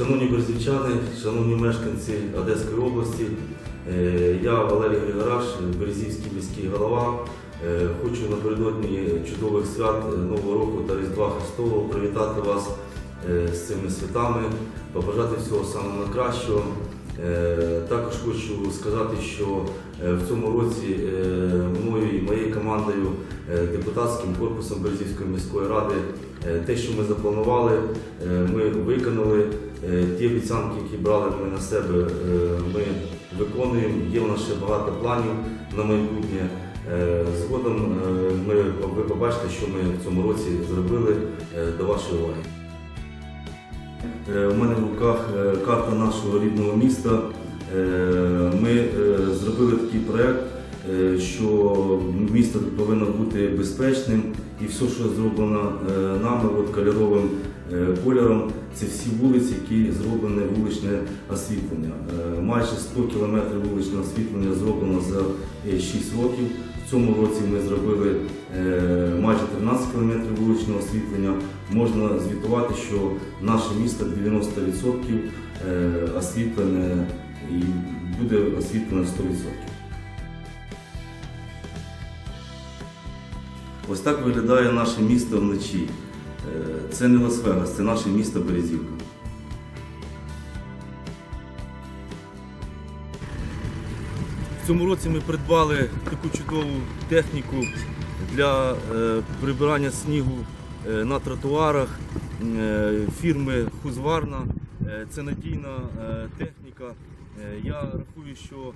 Шановні березівчани, шановні мешканці Одеської області, е, я Валерій Григораш, Березівський міський голова. Е, Хочу напередодні чудових свят е, Нового року та Різдва Христового привітати вас з цими святами, побажати всього самого найкращого. Е, Також хочу сказати, що е, в цьому році е, мною і моєю командою, депутатським корпусом Березівської міської ради, те, що ми запланували, ми виконали. Ті обіцянки, які брали ми на себе, ми виконуємо. Є в нас ще багато планів на майбутнє. Згодом ми, ви побачите, що ми в цьому році зробили до вашої уваги. Е, У мене в руках е, карта нашого рідного міста. Е, Ми е, зробили такий проєкт, е, що місто повинно бути безпечним, і все, що зроблено е, нами от кольоровим е, кольором, це всі вулиці, які зроблене вуличне освітлення. Е, Майже 100 кілометрів вуличного освітлення зроблено за 6 років. В цьому році ми зробили е, майже 13 кілометрів вуличного освітлення. Можна звітувати, що наше місто 90% е, освітлене і буде освітлене 100%. Ось так виглядає наше місто вночі. Е, Це не Лас-Вегас, це наше місто Березівка. В цьому році ми придбали таку чудову техніку для е, прибирання снігу е, на тротуарах е, фірми Хузварна. Це надійна техніка. Я рахую, що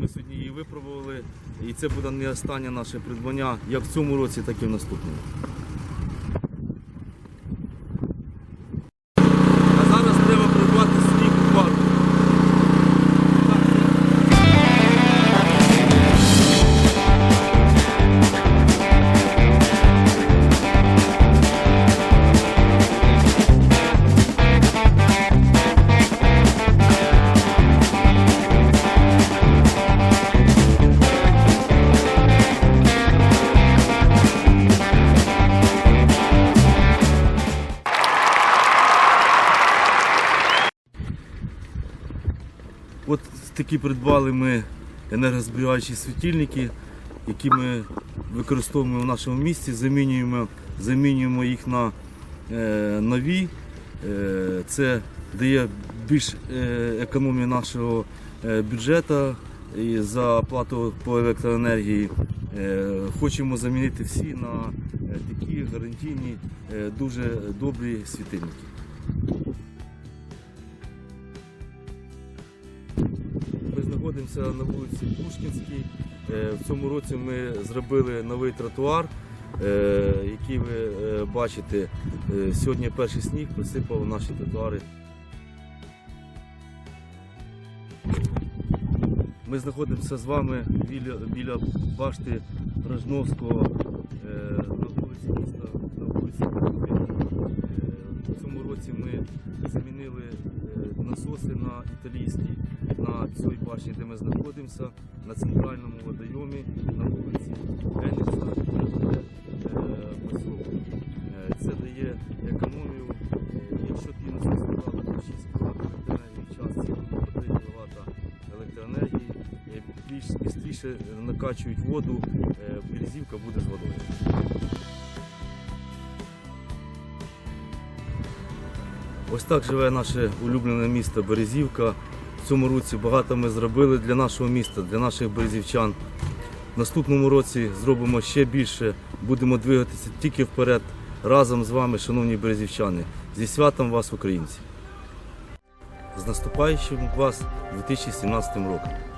ми сьогодні її випробували, і це буде не останнє наше придбання як в цьому році, так і в наступному. От такі придбали ми енергозберігаючі світильники, які ми використовуємо в нашому місті, замінюємо, замінюємо їх на е, нові. Е, це дає більш е, економію нашого е, бюджету і за оплату по електроенергії. Е, хочемо замінити всі на такі гарантійні, дуже добрі світильники. Знаходимося на вулиці Пушкінській. Е, В цьому році ми зробили новий тротуар, е, який ви е, бачите. Сьогодні перший сніг присипав наші тротуари. Ми знаходимося з вами біля, біля башти Рожновського на вулиці міста, на вулиці В цьому році ми замінили е, насоси на італійські на цій башні, де ми знаходимося, на центральному водойомі, на вулиці Енеса е, Посілку. Е, Це дає економію. Якщо ті насоси по 6 кВт електроенергії час, ці по 3 кВт електроенергії, більш швидше накачують воду, Березівка буде з водою. Ось так живе наше улюблене місто Березівка. В цьому році багато ми зробили для нашого міста, для наших березівчан. В наступному році зробимо ще більше, будемо двигатися тільки вперед разом з вами, шановні березівчани. Зі святом вас, українці! З наступаючим вас 2017 роком!